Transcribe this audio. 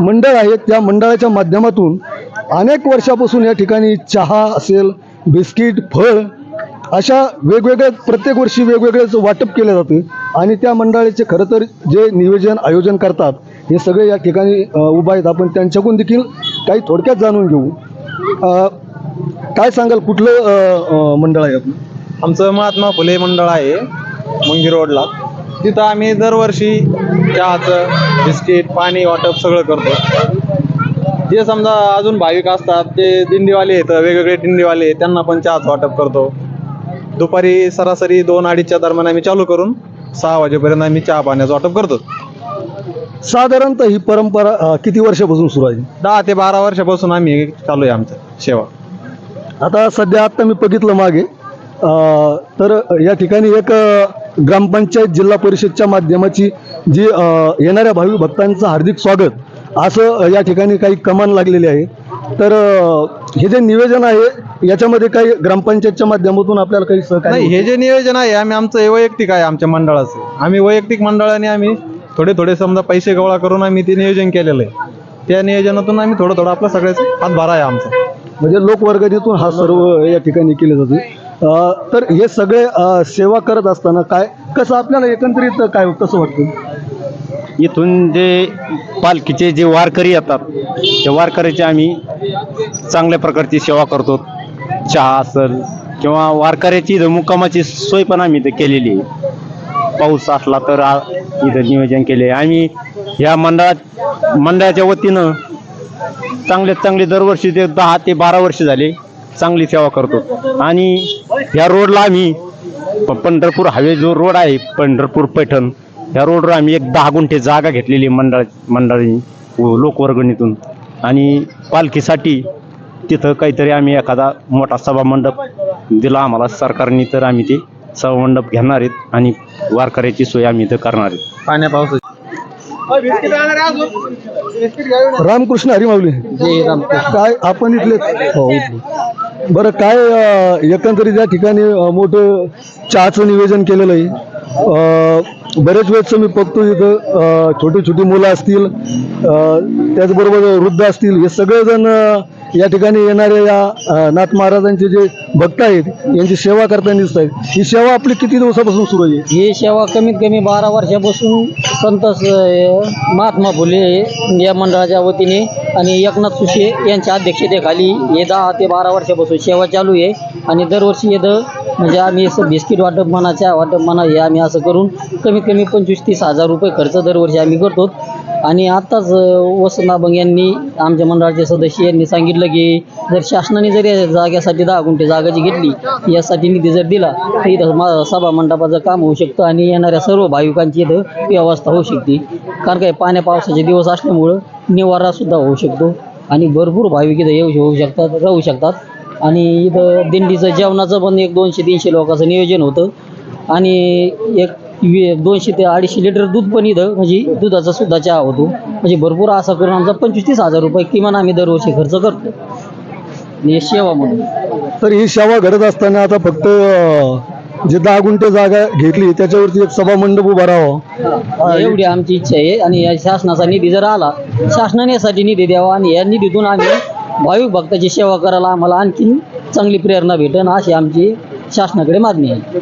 मंडळ आहे त्या मंडळाच्या माध्यमातून अनेक वर्षापासून या ठिकाणी चहा असेल बिस्किट फळ अशा वेगवेगळ्या प्रत्येक वर्षी वेगवेगळेच वाटप केलं जातं. आणि त्या मंडळाचे खरं तर जे नियोजन आयोजन करतात हे सगळे या ठिकाणी उभा आहेत. आपण त्यांच्याकडून देखील काही थोडक्यात जाणून घेऊ. काय सांगाल कुठलं मंडळ आहे आपलं? आमचं महात्मा फुले मंडळ आहे मुंगी रोडला. तिथं आम्ही दरवर्षी चहाचं बिस्किट पाणी वाटप सगळं करतो. जे समजा अजून भाविक असतात ते दिंडीवाले आहेत वेगवेगळे दिंडीवाले त्यांना पण चहाचं वाटप करतो. दुपारी सरासरी दोन अडीचच्या दरम्यान आम्ही चालू करून सहा वाजेपर्यंत आम्ही चहा पाण्याचं वाटप करतो. साधारणतः ही परंपरा अ, किती वर्षापासून सुरू आहे? दहा ते बारा वर्षापासून आम्ही चालू आहे आमचं सेवा. आता सध्या आता मी बघितलं मागे तर या ठिकाणी एक ग्रामपंचायत जिल्हा परिषदच्या माध्यमाची जी येणाऱ्या भावी भक्तांचं हार्दिक स्वागत असं या ठिकाणी काही कमान लागलेली आहे. तर हे जे नियोजन आहे याच्यामध्ये काही ग्रामपंचायतच्या माध्यमातून आपल्याला काही सहकार्य नाही हे जे नियोजन आहे आम्ही आमचं हे वैयक्तिक आहे आमच्या मंडळाचं. आम्ही वैयक्तिक मंडळाने आम्ही थोडे थोडे समजा पैसे गोळा करून आम्ही ते नियोजन केलेलं आहे. त्या नियोजनातून आम्ही थोडं थोडं आपला सगळ्याच हातभार आहे आमचा. म्हणजे लोकवर्गणीतून हा सर्व या ठिकाणी केले जाते. तर हे सगळे सेवा करत असताना काय कसं आपल्याला एकंदरीत काय कसं वाटतं? इथून जे पालखीचे जे वारकरी येतात त्या वारकऱ्याची आम्ही चांगल्या प्रकारची सेवा करतो. चहा असेल किंवा वारकऱ्याची इथं मुक्कामाची सोय पण आम्ही इथं केलेली आहे. पाऊस असला तर इथं नियोजन केले. आम्ही या मंडळात मंडळाच्या वतीनं चांगले चांगले दरवर्षी ते दहा ते बारा वर्ष झाले. चांगली सेवा करतो. आणि या रोडला आम्ही पंढरपूर हायवे जो रोड आहे पंढरपूर पैठण या रोडवर आम्ही एक दहा गुंठे जागा घेतलेली मंडळ मंडळाने व लोकवर्गणीतून. आणि पालखीसाठी तिथं काहीतरी आम्ही एखादा मोठा सभा मंडप दिला आम्हाला. सरकारने तर आम्ही ते सभा मंडप घेणार आहेत आणि वारकऱ्याची सोय आम्ही इथं करणार आहेत. पाण्या पावसाची. रामकृष्ण हरिमावली काय आपण इथले? हो इथले. बरं काय एकंदरीत या ठिकाणी मोठं चहाचं नियोजन केलेलं आहे. बरेच वेळचं मी बघतो इथं छोटी छोटी मुलं असतील त्याचबरोबर वृद्ध असतील हे सगळेजण या ठिकाणी येणाऱ्या या नाथ महाराजांचे जे भक्त आहेत यांची सेवा करताना दिसत आहेत. ही सेवा आपली किती दिवसापासून सुरू आहे? ही सेवा कमीत कमी बारा वर्षापासून संत महात्मा फुले या मंडळाच्या वतीने आणि एकनाथ सुशे यांच्या अध्यक्षतेखाली हे दहा ते बारा वर्षापासून सेवा चालू आहे. आणि दरवर्षी येतं म्हणजे आम्ही असं बिस्किट वाटप म्हणा चहा वाटप म्हणा हे आम्ही असं करून कमीत कमी पंचवीस तीस हजार रुपये खर्च दरवर्षी आम्ही करतो. आणि आत्ताच अं, यांनी आमच्या मंडळाचे सदस्य यांनी सांगितलं की जर शासनाने जर या जाग्यासाठी दहा गुंठे जागा जी घेतली यासाठी निधी जर दिला तर इथं मा- सभा मंडपाचं काम होऊ शकतं आणि येणाऱ्या सर्व भाविकांची इथं व्यवस्था होऊ शकते. कारण काय पाण्या पावसाचे दिवस असल्यामुळं निवारा सुद्धा होऊ शकतो. आणि भरपूर भाविक इथं येऊ होऊ शकतात राहू शकतात. आणि इथं दिंडीचं जेवणाचं पण एक दोनशे तीनशे लोकांचं नियोजन होतं. आणि एक वी- दोनशे ते अडीचशे लिटर दूध पण इथं म्हणजे दुधाचा सुद्धा चहा होतो. म्हणजे भरपूर असा करून आमचा पंचवीस तीस हजार रुपये किमान आम्ही दरवर्षी खर्च करतो. आणि सेवा म्हणून. तर ही सेवा घडत असताना आता फक्त जे दहा गुंठे जागा घेतली त्याच्यावरती एक सभा मंडप उभा राहावा. एवढी आमची इच्छा आहे आणि या शासनाचा निधी जर आला शासनाने यासाठी निधी द्यावा आणि या निधीतून आम्ही भाविक भक्ताची सेवा करायला आम्हाला आणखीन चांगली प्रेरणा भेटेल अशी आमची शासनाकडे मागणी आहे.